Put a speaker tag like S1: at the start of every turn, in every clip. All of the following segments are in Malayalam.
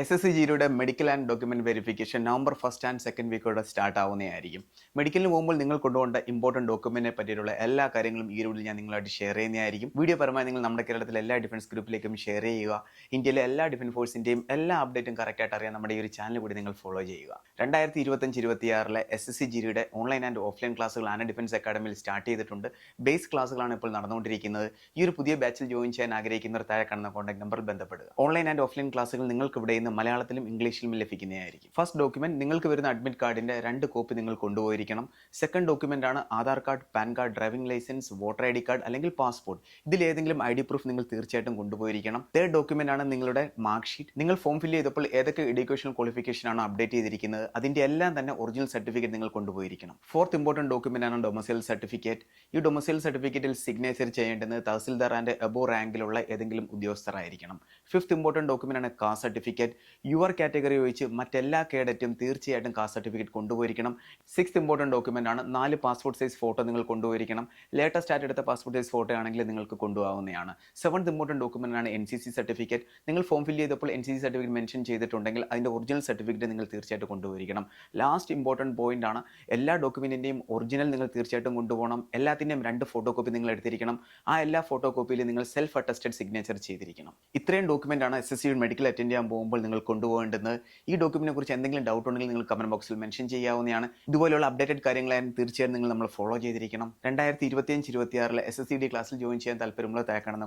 S1: എസ് എസ് സി ജിയുടെ medical and document verification November first and second വീക്കോടെ start ആവുന്നതായിരിക്കും. മെഡിക്കലിന് പോകുമ്പോൾ നിങ്ങൾ കൊണ്ടുപോകേണ്ട ഇമ്പോർട്ടന്റ് ഡോക്യുമെന്റിനെ പറ്റിയിട്ടുള്ള എല്ലാ കാര്യങ്ങളും ഈ വീഡിയോയിൽ ഞാൻ നിങ്ങളായിട്ട് ഷെയർ ചെയ്യുന്നതായിരിക്കും. വീഡിയോ പരമായി നിങ്ങൾ നമ്മുടെ കേരളത്തിലെ എല്ലാ ഡിഫൻസ് ഗ്രൂപ്പിലേക്കും ഷെയർ ചെയ്യുക. ഇന്ത്യയിലെ എല്ലാ ഡിഫൻസ് ഫോഴ്സിന്റെയും എല്ലാ അപ്ഡേറ്റും കറക്റ്റായിട്ട് അറിയാൻ നമ്മുടെ ഈ ഒരു ചാനൽ കൂടി നിങ്ങൾ ഫോളോ ചെയ്യുക. രണ്ടായിരത്തി ഇരുപത്തഞ്ച് ഇരുപത്തിയാറിലെ എസ് എസ് സി ജിയുടെ ഓൺലൈൻ ആൻഡ് ഓഫ്ലൈൻ ക്ലാസ്സുകൾ ആന ഡിഫൻസ് അക്കാഡമിയിൽ സ്റ്റാർട്ട് ചെയ്തിട്ടുണ്ട്. ബേസ് ക്ലാസ്സുകളാണ് ഇപ്പോൾ നടന്നുകൊണ്ടിരിക്കുന്നത്. ഈ ഒരു പുതിയ ബാച്ചിൽ ജോയിൻ ചെയ്യാൻ ആഗ്രഹിക്കുന്നവർ താഴെ കാണുന്ന കോൺടാക്ട് നമ്പറിൽ ബന്ധപ്പെടുക. ഓൺലൈൻ ആൻഡ് ഓഫ്ലൈൻ ക്ലാസ്സുകൾ നിങ്ങൾക്ക് ഇവിടെ മലയാളത്തിലും ഇംഗ്ലീഷിലും ലഭിക്കുന്നതായിരിക്കും. ഫസ്റ്റ് ഡോക്യുമെന്റ് നിങ്ങൾക്ക് വരുന്ന അഡ്മിറ്റ് കാർഡിന്റെ രണ്ട് കോപ്പി നിങ്ങൾ കൊണ്ടുപോയിരിക്കണം. സെക്കൻഡ് ഡോക്യുമെന്റ് ആണ് Aadhaar card PAN card driving licence voter I D card അല്ലെങ്കിൽ പാസ്പോർട്ട് ഇതിൽ ഏതെങ്കിലും ഐ ഡി പ്രൂഫ് നിങ്ങൾ തീർച്ചയായിട്ടും കൊണ്ടുപോയിരിക്കണം. തേർഡ് ഡോക്യുമെന്റ് ആണ് നിങ്ങളുടെ മാർക്ക് ഷീറ്റ് നിങ്ങൾ ഫോം ഫില്ല് ചെയ്തപ്പോൾ ഏതൊക്കെ എഡ്യൂക്കേഷൻ ക്വാളിഫിക്കേഷൻ ആണ് അപ്ഡേറ്റ് ചെയ്തിരിക്കുന്നത് അതിന്റെ എല്ലാം തന്നെ ഒറിജിനൽ സർട്ടിഫിക്കറ്റ് നിങ്ങൾ കൊണ്ടുപോയിരിക്കണം. ഫോർത്ത് ഇമ്പോർട്ടന്റ് ഡോക്യുമെന്റ് ആണ് ഡൊമസൈൽ സർട്ടിഫിക്കറ്റ് ഈ ഡൊമസൈൽ സർട്ടിഫിക്കറ്റിൽ സിഗ്നേച്ചർ ചെയ്യേണ്ടത് തഹസിൽദാർ ആൻഡ് എബോ റാങ്കിലുള്ള ഏതെങ്കിലും ഉദ്യോഗസ്ഥരായിരിക്കണം. ഫിഫ്ത്ത് ഇമ്പോർട്ടന്റ് ഡോക്യുമെന്റ് ആണ് കാസ്റ്റ് സർട്ടിഫിക്കറ്റ് യുവർ കാറ്റഗറി ഒഴിച്ച് മറ്റെല്ലാ കേഡറ്റും തീർച്ചയായിട്ടും കാസ്റ്റ് സർട്ടിഫിക്കറ്റ് കൊണ്ടുപോയിരിക്കണം. സിക്സ് ഇമ്പോർട്ടന്റ് ഡോക്യുമെന്റ് ആണ്. നാല് പാസ്പോർട്ട് സൈസ് ഫോട്ടോ നിങ്ങൾ കൊണ്ടുപോയിരിക്കണം. ലേറ്റസ്റ്റ് ആയിട്ട് എടുത്ത പാസ്പോർട്ട് സൈസ് ഫോട്ടോ ആണെങ്കിൽ നിങ്ങൾക്ക് കൊണ്ടുപോകാവുന്നതാണ്. സെവൻത് ഇമ്പോർട്ടന്റ് ഡോക്യുമെന്റ് ആണ് എൻ സി സി സർട്ടിഫിക്കറ്റ് നിങ്ങൾ ഫോം ഫിൽ ചെയ്തപ്പോൾ N C C certificate mention ചെയ്തിട്ടുണ്ടെങ്കിൽ അതിന്റെ ഒറിജിനൽ സർട്ടിഫിക്കറ്റ് നിങ്ങൾ തീർച്ചയായിട്ടും കൊണ്ടുപോയിരിക്കണം. ലാസ്റ്റ് ഇമ്പോർട്ടന്റ് പോയിന്റ് ആണ്. എല്ലാ ഡോക്യുമെന്റിന്റെയും ഒറിജിനൽ നിങ്ങൾ തീർച്ചയായിട്ടും കൊണ്ടുപോകണം. എല്ലാത്തിന്റെയും രണ്ട് ഫോട്ടോ കോപ്പി നിങ്ങൾ എടുത്തിരിക്കണം. ആ എല്ലാ ഫോട്ടോ കോപ്പിയിൽ നിങ്ങൾ സെൽഫ് അറ്റസ്റ്റഡ് സിഗ്നേച്ചർ ചെയ്തിരിക്കണം. ഇത്രയും ഡോക്യുമെന്റ് ആണ് S S C medical attend ചെയ്യാൻ പോകുമ്പോൾ നിങ്ങൾ കൊണ്ടുപോകേണ്ടത്. ഈ ഡോക്യുമെന്റിനെ കുറിച്ച് എന്തെങ്കിലും ഡൗട്ട് ഉണ്ടെങ്കിൽ നിങ്ങൾ കമന്റ് ബോക്സിൽ മെൻഷൻ ചെയ്യാവുന്നതാണ്. ഇതുപോലെയുള്ള അപ്ഡേറ്റഡ് കാര്യങ്ങളായാലും തീർച്ചയായും നിങ്ങൾ നമ്മൾ ഫോളോ ചെയ്തിരിക്കണം. രണ്ടായിരത്തി ഇരുപത്തിയഞ്ച് ഇരുപത്തിയാറിലെ എസ് എസ് സി ഡി ക്ലാസ്സിൽ ജോയിൻ ചെയ്യാൻ താല്പര്യമുള്ള താഴെ കാണുന്ന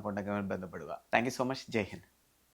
S1: ബന്ധപ്പെടുക. Thank you so much Jai Hind.